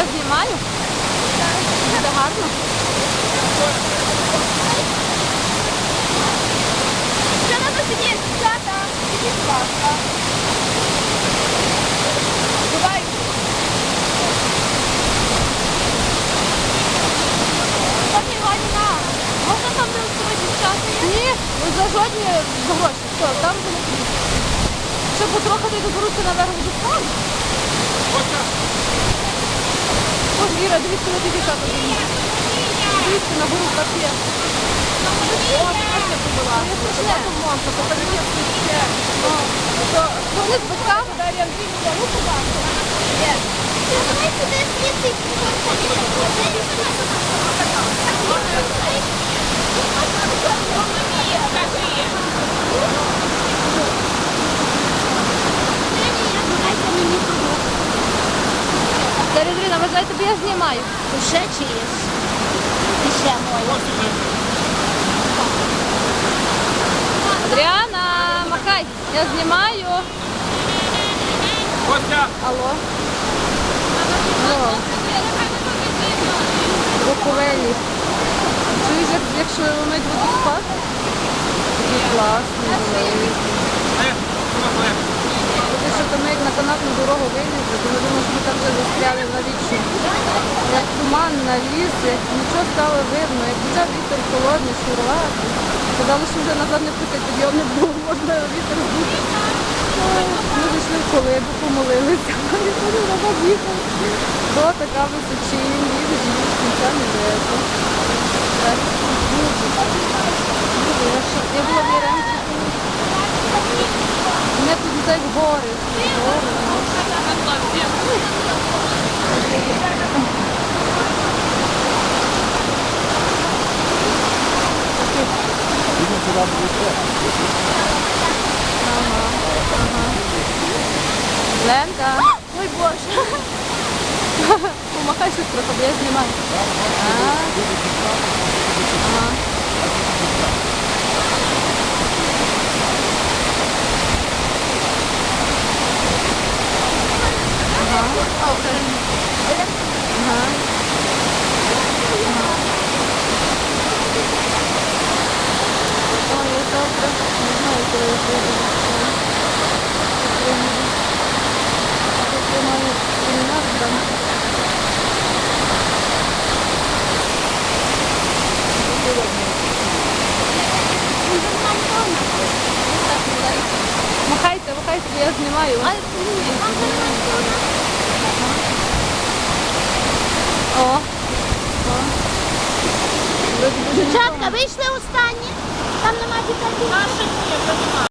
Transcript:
Я знімаю. Це гарно. Ще треба сидіти, дівчата. Сидіть, ласка. Давай. Пані Іванівна, можна там де дівчата є? Ні, ну за жодні гроші. Все, там буде тобі. Ще потрохи не доберуться наверх до фону. Ось Іра, дивіться на ті дівчата. Дивіться на гору капець. О, страшно була. Це страшне. Монка, подивіться ще. Вони з батьками. Дар'я Андрійовна, ну куди? Давай сюди звідси. Дар'я Андрійовна, ви знаєте, бо я знімаю. Ще чиєсь. І ще моє. Адріана, махай, я знімаю. Костя! Алло. Алло. Буковелі. Чуєш, як, як шумить водоспад? Такий класний. великий. Е, куди Ти що там як на канатну дорогу вилізли, то ми думали, що ми там вже застряли навічно. Як туман наліз, нічого стало видно, як почав вітер холодний, шурувати. Казали, що вже назад не пустять, підйом не було, можна вітер збути. Ми зайшли в колибу, помолилися, і назад їхали. Така височинь, кінця не вийшло. Так, дуже. Дуже. Я ще- Я була в Яремчі, мене тут так гори. Гори. Ага, ага. Ленка. Ой, Боже. Помахай щось трохи, бо я знімаю. А. Ага. Ага. Ой, я завтра не знаю, коли я приїду. Я маю семінар там. Махайте, махайте, я знімаю. О. Дівчатка, вийшли останні. Там нема дітей.